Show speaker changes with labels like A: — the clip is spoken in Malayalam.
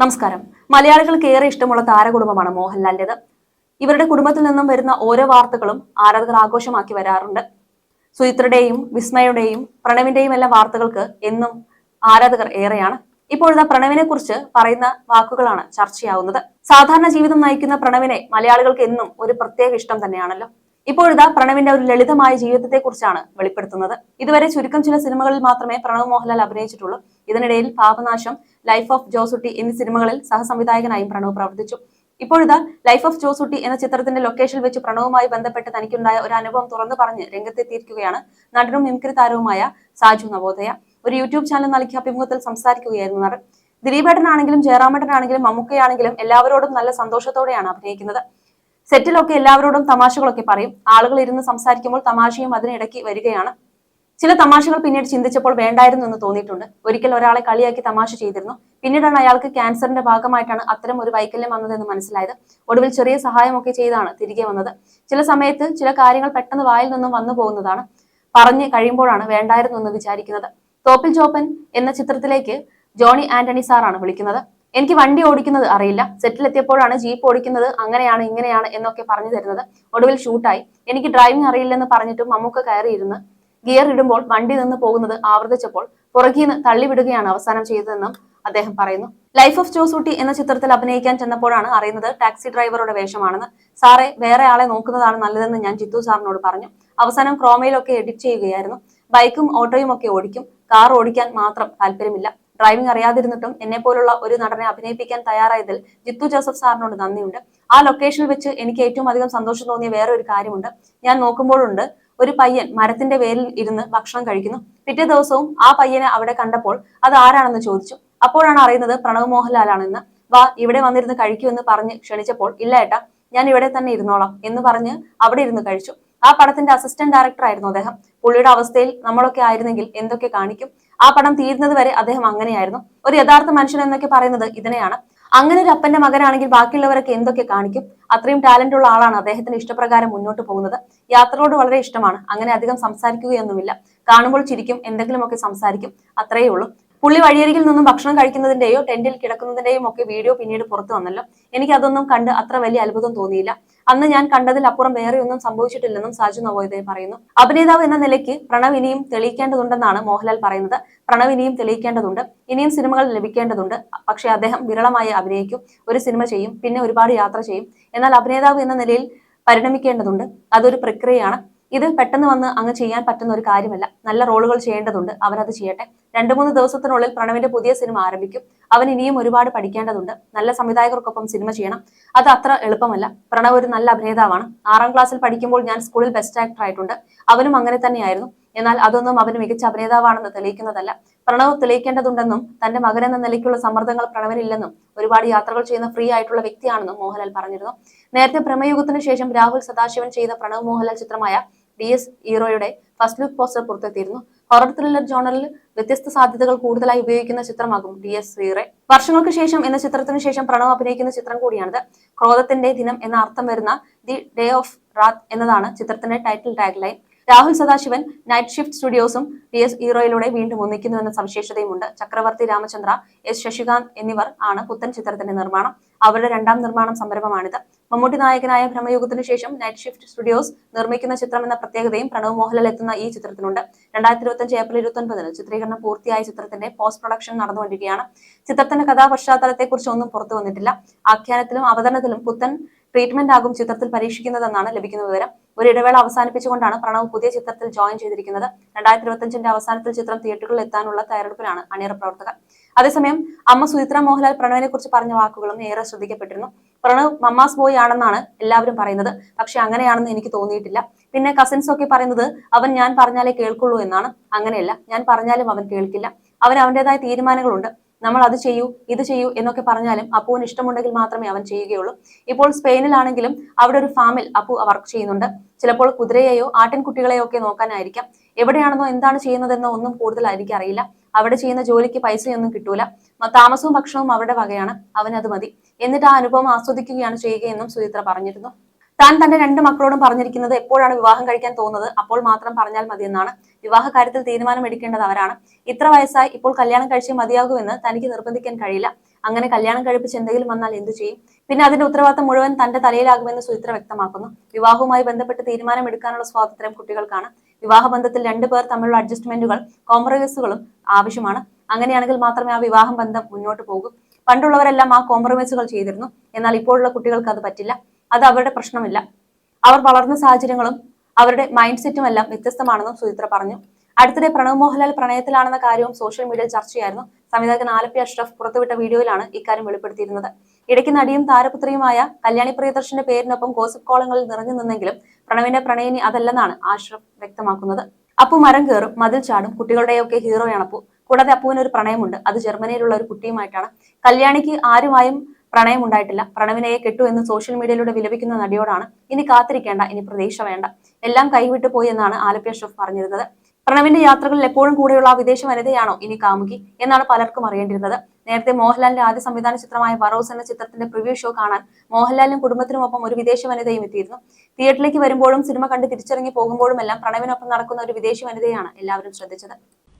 A: നമസ്കാരം. മലയാളികൾക്ക് ഏറെ ഇഷ്ടമുള്ള താരകുടുംബമാണ് മോഹൻലാലിന്റേത് ഇവരുടെ കുടുംബത്തിൽ നിന്നും വരുന്ന ഓരോ വാർത്തകളും ആരാധകർ ആഘോഷമാക്കി വരാറുണ്ട്. സുചിത്രയുടെയും വിസ്മയുടെയും പ്രണവിന്റെയും എല്ലാം വാർത്തകൾക്ക് എന്നും ആരാധകർ ഏറെയാണ്. ഇപ്പോഴത്തെ പ്രണവിനെ കുറിച്ച് പറയുന്ന വാക്കുകളാണ് ചർച്ചയാവുന്നത്. സാധാരണ ജീവിതം നയിക്കുന്ന പ്രണവിനെ മലയാളികൾക്ക് എന്നും ഒരു പ്രത്യേക ഇഷ്ടം തന്നെയാണല്ലോ. ഇപ്പോഴത്തെ പ്രണവിന്റെ ഒരു ലളിതമായ ജീവിതത്തെ കുറിച്ചാണ് വെളിപ്പെടുത്തുന്നത്. ഇതുവരെ ചുരുക്കം ചില സിനിമകളിൽ മാത്രമേ പ്രണവ് മോഹൻലാൽ അഭിനയിച്ചിട്ടുള്ളൂ. ഇതിനിടയിൽ പാപനാശം ലൈഫ് ഓഫ് ജോസുട്ടി എന്നീ സിനിമകളിൽ സഹസംവിധായകനായും പ്രണവ് പ്രവർത്തിച്ചു. ഇപ്പോഴിതാ ലൈഫ് ഓഫ് ജോസുട്ടി എന്ന ചിത്രത്തിന്റെ ലൊക്കേഷനിൽ വെച്ച് പ്രണവുമായി ബന്ധപ്പെട്ട് തനിക്കുണ്ടായ ഒരു അനുഭവം തുറന്നു പറഞ്ഞ് രംഗത്തെത്തിയിരിക്കുകയാണ് നടനും മിമിക്രി താരവുമായ സാജു നവോദയ. ഒരു യൂട്യൂബ് ചാനൽ നൽകിയ അഭിമുഖത്തിൽ സംസാരിക്കുകയായിരുന്നു നടൻ. ദിലീപേട്ടനാണെങ്കിലും ജയറാമേട്ടനാണെങ്കിലും മമ്മൂക്കയാണെങ്കിലും എല്ലാവരോടും നല്ല സന്തോഷത്തോടെയാണ് അഭിനയിക്കുന്നത്. സെറ്റിലൊക്കെ എല്ലാവരോടും തമാശകളൊക്കെ പറയും. ആളുകൾ ഇരുന്ന് സംസാരിക്കുമ്പോൾ തമാശയും അതിനിടയ്ക്ക് വരികയാണ്. ചില തമാശകൾ പിന്നീട് ചിന്തിച്ചപ്പോൾ വേണ്ടായിരുന്നു എന്ന് തോന്നിയിട്ടുണ്ട്. ഒരിക്കൽ ഒരാളെ കളിയാക്കി തമാശ ചെയ്തിരുന്നു. പിന്നീടാണ് അയാൾക്ക് ക്യാൻസറിന്റെ ഭാഗമായിട്ടാണ് അത്തരം ഒരു വൈകല്യം വന്നതെന്ന് മനസ്സിലായത്. ഒടുവിൽ ചെറിയ സഹായമൊക്കെ ചെയ്താണ് തിരികെ വന്നത്. ചില സമയത്ത് ചില കാര്യങ്ങൾ പെട്ടെന്ന് വായിൽ നിന്നും വന്നു പോകുന്നതാണ് പറഞ്ഞ് കഴിയുമ്പോഴാണ് വേണ്ടായിരുന്നു എന്ന് വിചാരിക്കുന്നത്. തോപ്പിൽ ജോപ്പൻ എന്ന ചിത്രത്തിലേക്ക് ജോണി ആന്റണി സാറാണ് വിളിക്കുന്നത്. എനിക്ക് വണ്ടി ഓടിക്കുന്നത് അറിയില്ല. സെറ്റിലെത്തിയപ്പോഴാണ് ജീപ്പ് ഓടിക്കുന്നത്. അങ്ങനെയാണ് ഇങ്ങനെയാണ് എന്നൊക്കെ പറഞ്ഞു തരുന്നത്. ഒടുവിൽ ഷൂട്ടായി. എനിക്ക് ഡ്രൈവിംഗ് അറിയില്ലെന്ന് പറഞ്ഞിട്ടും മമ്മൂക്ക കയറിയിരുന്ന്. ഗിയർ ഇടുമ്പോൾ വണ്ടി നിന്ന് പോകുന്നത് ആവർത്തിച്ചപ്പോൾ പുറകിൽ നിന്ന് തള്ളിവിടുകയാണ് അവസാനം ചെയ്തതെന്നും അദ്ദേഹം പറയുന്നു. ലൈഫ് ഓഫ് ജോസൂട്ടി എന്ന ചിത്രത്തിൽ അഭിനയിക്കാൻ ചെന്നപ്പോഴാണ് അറിയുന്നത് ടാക്സി ഡ്രൈവറുടെ വേഷമാണെന്ന്. സാറെ വേറെ ആളെ നോക്കുന്നതാണ് നല്ലതെന്ന് ഞാൻ ജിത്തു സാറിനോട് പറഞ്ഞു. അവസാനം ക്രോമയിലൊക്കെ എഡിറ്റ് ചെയ്യുകയായിരുന്നു. ബൈക്കും ഓട്ടോയും ഒക്കെ ഓടിക്കും. കാർ ഓടിക്കാൻ മാത്രം താല്പര്യമില്ല. ഡ്രൈവിംഗ് അറിയാതിരുന്നിട്ടും എന്നെ പോലുള്ള ഒരു നടനെ അഭിനയിപ്പിക്കാൻ തയ്യാറായതിൽ ജിത്തു ജോസഫ് സാറിനോട് നന്ദിയുണ്ട്. ആ ലൊക്കേഷനിൽ വെച്ച് എനിക്ക് ഏറ്റവും അധികം സന്തോഷം തോന്നിയ വേറെ ഒരു കാര്യമുണ്ട്. ഞാൻ നോക്കുമ്പോഴുണ്ട് ഒരു പയ്യൻ മരത്തിന്റെ വേരിൽ ഇരുന്ന് ഭക്ഷണം കഴിക്കുന്നു. പിറ്റേ ദിവസവും ആ പയ്യനെ അവിടെ കണ്ടപ്പോൾ അത് ആരാണെന്ന് ചോദിച്ചു. അപ്പോഴാണ് അറിയുന്നത് പ്രണവ് മോഹൻലാലാണെന്ന് വാ ഇവിടെ വന്നിരുന്ന് കഴിക്കൂ എന്ന് പറഞ്ഞ് ക്ഷണിച്ചപ്പോൾ ഇല്ല ഏട്ടാ ഞാൻ ഇവിടെ തന്നെ ഇരുന്നോളാം എന്ന് പറഞ്ഞ് അവിടെ ഇരുന്ന് കഴിച്ചു. ആ പടത്തിന്റെ അസിസ്റ്റന്റ് ഡയറക്ടർ ആയിരുന്നു അദ്ദേഹം. പുള്ളിയുടെ അവസ്ഥയിൽ നമ്മളൊക്കെ ആയിരുന്നെങ്കിൽ എന്തൊക്കെ കാണിക്കും. ആ പടം തീരുന്നത് വരെ അദ്ദേഹം അങ്ങനെയായിരുന്നു. ഒരു യഥാർത്ഥ മനുഷ്യൻ എന്നൊക്കെ പറയുന്നത് ഇതിനെയാണ്. അങ്ങനെ ഒരു അപ്പന്റെ മകനാണെങ്കിൽ ബാക്കിയുള്ളവരൊക്കെ എന്തൊക്കെ കാണിക്കും? അത്രയും ടാലന്റ് ഉള്ള ആളാണ് അദ്ദേഹത്തിന് ഇഷ്ടപ്രകാരം മുന്നോട്ട് പോകുന്നത്. യാത്രയോട് വളരെ ഇഷ്ടമാണ്. അങ്ങനെ അധികം സംസാരിക്കുകയൊന്നുമില്ല. കാണുമ്പോൾ ചിരിക്കും എന്തെങ്കിലുമൊക്കെ സംസാരിക്കും. അത്രയേ ഉള്ളൂ. പുള്ളി വഴിയരികിൽ നിന്നും ഭക്ഷണം കഴിക്കുന്നതിന്റെയോ ടെന്റിൽ കിടക്കുന്നതിന്റെയും ഒക്കെ വീഡിയോ പിന്നീട് പുറത്തു വന്നല്ലോ. എനിക്ക് അതൊന്നും കണ്ട് അത്ര വലിയ അത്ഭുതം തോന്നിയില്ല. അന്ന് ഞാൻ കണ്ടതിൽ അപ്പുറം വേറെ ഒന്നും സംഭവിച്ചിട്ടില്ലെന്നും സാജു നവോദയ പറയുന്നു. അഭിനേതാവ് എന്ന നിലയ്ക്ക് പ്രണവ് ഇനിയും തെളിയിക്കേണ്ടതുണ്ടെന്നാണ് മോഹൻലാൽ പറയുന്നത്. പ്രണവ് ഇനിയും തെളിയിക്കേണ്ടതുണ്ട്. ഇനിയും സിനിമകൾ ലഭിക്കേണ്ടതുണ്ട്. പക്ഷേ അദ്ദേഹം വിരളമായി അഭിനയിക്കും. ഒരു സിനിമ ചെയ്യും. പിന്നെ ഒരുപാട് യാത്ര ചെയ്യും. എന്നാൽ അഭിനേതാവ് എന്ന നിലയിൽ പരിണമിക്കേണ്ടതുണ്ട്. അതൊരു പ്രക്രിയയാണ്. ഇത് പെട്ടെന്ന് വന്ന് അങ്ങ് ചെയ്യാൻ പറ്റുന്ന ഒരു കാര്യമല്ല. നല്ല റോളുകൾ ചെയ്യേണ്ടതുണ്ട്. അവനത് ചെയ്യട്ടെ. രണ്ടു മൂന്ന് ദിവസത്തിനുള്ളിൽ പ്രണവിന്റെ പുതിയ സിനിമ ആരംഭിക്കും. അവൻ ഇനിയും ഒരുപാട് പഠിക്കേണ്ടതുണ്ട്. നല്ല സംവിധായകർക്കൊപ്പം സിനിമ ചെയ്യണം. അത് അത്ര എളുപ്പമല്ല. പ്രണവ് ഒരു നല്ല അഭിനേതാവാണ്. ആറാം ക്ലാസ്സിൽ പഠിക്കുമ്പോൾ ഞാൻ സ്കൂളിൽ ബെസ്റ്റ് ആക്ടർ ആയിട്ടുണ്ട്. അവനും അങ്ങനെ തന്നെയായിരുന്നു. എന്നാൽ അതൊന്നും അവന് മികച്ച അഭിനേതാവാണെന്ന് തെളിയിക്കുന്നതല്ല. പ്രണവ് തെളിയിക്കേണ്ടതുണ്ടെന്നും തന്റെ മകൻ എന്ന നിലയ്ക്കുള്ള സമ്മർദ്ദങ്ങൾ പ്രണവനില്ലെന്നും ഒരുപാട് യാത്രകൾ ചെയ്യുന്ന ഫ്രീ ആയിട്ടുള്ള വ്യക്തിയാണെന്നും മോഹൻലാൽ പറഞ്ഞിരുന്നു. നേരത്തെ പ്രമേയുഗത്തിന് ശേഷം രാഹുൽ സദാശിവൻ ചെയ്ത പ്രണവ് മോഹൻലാൽ ചിത്രമായ ഡി എസ് ഈറോയുടെ ഫസ്റ്റ് ലുക്ക് പോസ്റ്റർ പുറത്തെത്തിയിരുന്നു. ഹൊറർ ത്രില്ലർ ജോണറിൽ വ്യത്യസ്ത സാധ്യതകൾ കൂടുതലായി ഉപയോഗിക്കുന്ന ചിത്രമാകും ഡി എസ് ഹീറെ. വർഷങ്ങൾക്ക് ശേഷം എന്ന ചിത്രത്തിന് ശേഷം പ്രണവ് അഭിനയിക്കുന്ന ചിത്രം കൂടിയാണിത്. ക്രോധത്തിന്റെ ദിനം എന്ന അർത്ഥം വരുന്ന ദി ഡേ ഓഫ് റാത്ത് എന്നതാണ് ചിത്രത്തിന്റെ title tag line Rahul Sadasivan night shift സ്റ്റുഡിയോസും P S ഹീറോയിലൂടെ വീണ്ടും ഒന്നിക്കുന്നുവെന്ന സവിശേഷതയുമുണ്ട്. ചക്രവർത്തി രാമചന്ദ്ര എസ് ശശികാന്ത് എന്നിവർ ആണ് പുത്തൻ ചിത്രത്തിന്റെ നിർമ്മാണം. അവരുടെ രണ്ടാം നിർമ്മാണം സംരംഭമാണിത്. മമ്മൂട്ടി നായകനായ ഭ്രമയുഗത്തിനു ശേഷം നൈറ്റ് ഷിഫ്റ്റ് സ്റ്റുഡിയോസ് നിർമ്മിക്കുന്ന ചിത്രം എന്ന പ്രത്യേകതയും പ്രണവ് മോഹൻലാൽ എത്തുന്ന ഈ ചിത്രത്തിനുണ്ട്. രണ്ടായിരത്തി ഇരുപത്തഞ്ച് ഏപ്രിൽ ഇരുപത്തി ഒൻപതിന് ചിത്രീകരണം പൂർത്തിയായ ചിത്രത്തിന്റെ പോസ്റ്റ് പ്രൊഡക്ഷൻ നടന്നുകൊണ്ടിരിക്കുകയാണ്. ചിത്രത്തിന്റെ കഥാപശ്ചാത്തലത്തെക്കുറിച്ച് ഒന്നും പുറത്തു വന്നിട്ടില്ല. ആഖ്യാനത്തിലും അവതരണത്തിലും പുത്തൻ ട്രീറ്റ്മെന്റ് ആകും ചിത്രത്തിൽ പരീക്ഷിക്കുന്നതെന്നാണ് ലഭിക്കുന്ന വിവരം. ഒരു ഇടവേള അവസാനിപ്പിച്ചുകൊണ്ടാണ് പ്രണവ് പുതിയ ചിത്രത്തിൽ ജോയിൻ ചെയ്തിരിക്കുന്നത്. രണ്ടായിരത്തി ഇരുപത്തിയഞ്ചിന്റെ അവസാനത്തിൽ ചിത്രം തിയേറ്ററുകളിൽ എത്താനുള്ള തയ്യാറെടുപ്പിലാണ് അണിയറ പ്രവർത്തകർ. അതേസമയം അമ്മ സുചിത്ര മോഹൻലാൽ പ്രണവിനെ കുറിച്ച് പറഞ്ഞ വാക്കുകളും ഏറെ ശ്രദ്ധിക്കപ്പെട്ടിരുന്നു. പ്രണവ് മമ്മാസ് ബോയ് ആണെന്നാണ് എല്ലാവരും പറയുന്നത്. പക്ഷെ അങ്ങനെയാണെന്ന് എനിക്ക് തോന്നിയിട്ടില്ല. പിന്നെ കസിൻസ് ഒക്കെ പറയുന്നത് അവൻ ഞാൻ പറഞ്ഞാലേ കേൾക്കുള്ളൂ എന്നാണ്. അങ്ങനെയല്ല ഞാൻ പറഞ്ഞാലും അവൻ കേൾക്കില്ല. അവൻ അവന്റേതായ തീരുമാനങ്ങളുണ്ട്. നമ്മൾ അത് ചെയ്യൂ ഇത് ചെയ്യൂ എന്നൊക്കെ പറഞ്ഞാലും അപ്പുവിന് ഇഷ്ടമുണ്ടെങ്കിൽ മാത്രമേ അവൻ ചെയ്യുകയുള്ളൂ. ഇപ്പോൾ സ്പെയിനിലാണെങ്കിലും അവിടെ ഒരു ഫാമിൽ അപ്പു വർക്ക് ചെയ്യുന്നുണ്ട്. ചിലപ്പോൾ കുതിരയെയോ ആട്ടിൻകുട്ടികളെയോ ഒക്കെ നോക്കാനായിരിക്കാം. എവിടെയാണെന്നോ എന്താണ് ചെയ്യുന്നതെന്നോ ഒന്നും കൂടുതൽ അറിയില്ല. അവിടെ ചെയ്യുന്ന ജോലിക്ക് പൈസയൊന്നും കിട്ടൂല. താമസവും ഭക്ഷണവും അവരുടെ വകയാണ്. അവനത് മതി. എന്നിട്ട് ആ അനുഭവം ആസ്വദിക്കുകയാണ് ചെയ്യുകയെന്നും സുചിത്ര പറഞ്ഞിരുന്നു. താൻ തന്റെ രണ്ട് മക്കളോടും പറഞ്ഞിരിക്കുന്നത് എപ്പോഴാണ് വിവാഹം കഴിക്കാൻ തോന്നുന്നത്? അപ്പോൾ മാത്രം പറഞ്ഞാൽ മതിയെന്നാണ്. വിവാഹ കാര്യത്തിൽ തീരുമാനം എടുക്കേണ്ടത് അവരാണ്. ഇത്ര വയസ്സായി ഇപ്പോൾ കല്യാണം കഴിച്ചേ മതിയാകുമെന്ന് തനിക്ക് നിർബന്ധിക്കാൻ കഴിയില്ല. അങ്ങനെ കല്യാണം കഴിപ്പിച്ച് എന്തെങ്കിലും വന്നാൽ എന്തു ചെയ്യും? പിന്നെ അതിന്റെ ഉത്തരവാദിത്തം മുഴുവൻ തന്റെ തലയിലാകുമെന്ന് സുചിത്ര വ്യക്തമാക്കുന്നു. വിവാഹവുമായി ബന്ധപ്പെട്ട് തീരുമാനം എടുക്കാനുള്ള സ്വാതന്ത്ര്യം കുട്ടികൾക്കാണ്. വിവാഹ വിവാഹബന്ധത്തിൽ രണ്ടുപേർ തമ്മിലുള്ള അഡ്ജസ്റ്റ്മെന്റുകൾ കോംപ്രമൈസുകളും ആവശ്യമാണ്. അങ്ങനെയാണെങ്കിൽ മാത്രമേ ആ വിവാഹ ബന്ധം മുന്നോട്ട് പോകൂ. പണ്ടുള്ളവരെല്ലാം ആ കോംപ്രമൈസുകൾ ചെയ്തിരുന്നു. എന്നാൽ ഇപ്പോഴുള്ള കുട്ടികൾക്ക് അത് പറ്റില്ല. അത് അവരുടെ പ്രശ്നമില്ല. അവർ വളർന്ന സാഹചര്യങ്ങളും അവരുടെ മൈൻഡ് സെറ്റും എല്ലാം വ്യത്യസ്തമാണെന്നും സുചിത്ര പറഞ്ഞു. അടുത്തിടെ പ്രണവ് മോഹൻലാൽ പ്രണയത്തിലാണെന്ന കാര്യവും സോഷ്യൽ മീഡിയയിൽ ചർച്ചയായിരുന്നു സംവിധായകൻ ആലപ്പി അഷ്റഫ് പുറത്തുവിട്ട വീഡിയോയിലാണ് ഇക്കാര്യം വെളിപ്പെടുത്തിയിരുന്നത്. ഇടയ്ക്ക് നടിയും താരപുത്രിയുമായ കല്യാണി പ്രിയദർശന്റെ പേരിനൊപ്പം ഗോസിപ്പ് കോളങ്ങളിൽ നിറഞ്ഞു നിന്നെങ്കിലും പ്രണവിന്റെ പ്രണയിനി അതല്ലെന്നാണ് അഷ്റഫ് വ്യക്തമാക്കുന്നത്. അപ്പു മരം കയറും മതിൽ ചാടും കുട്ടികളുടെയൊക്കെ ഹീറോയാണ് അപ്പു. കൂടാതെ അപ്പുവിന് ഒരു പ്രണയമുണ്ട്. അത് ജർമ്മനിയിലുള്ള ഒരു കുട്ടിയുമായിട്ടാണ്. കല്യാണിക്ക് ആരുമായും പ്രണയം ഉണ്ടായിട്ടില്ല പ്രണവിനയെ കെട്ടു എന്ന് സോഷ്യൽ മീഡിയയിലൂടെ വിലപിക്കുന്ന നടിയോടാണ് ഇനി കാത്തിരിക്കേണ്ട ഇനി പ്രതീക്ഷ വേണ്ട. എല്ലാം കൈവിട്ടു പോയി എന്നാണ് ആലപ്പിയ ഷെഫ് പറഞ്ഞിരുന്നത്. പ്രണവിന്റെ യാത്രകളിൽ എപ്പോഴും കൂടെയുള്ള ആ വിദേശ വനിതയാണോ ഇനി കാമുകി എന്നാണ് പലർക്കും അറിയേണ്ടിരുന്നത് നേരത്തെ മോഹൻലാലിന്റെ ആദ്യ സംവിധാന ചിത്രമായ വറോസ് എന്ന ചിത്രത്തിന്റെ പ്രിവ്യൂ ഷോ കാണാൻ മോഹൻലാലിനും കുടുംബത്തിനുമൊപ്പം ഒരു വിദേശ വനിതയും എത്തിയിരുന്നു. തിയേറ്ററിലേക്ക് വരുമ്പോഴും സിനിമ കണ്ട് തിരിച്ചിറങ്ങി പോകുമ്പോഴും എല്ലാം പ്രണവിനൊപ്പം നടക്കുന്ന ഒരു വിദേശ വനിതയാണ് എല്ലാവരും ശ്രദ്ധിച്ചത്.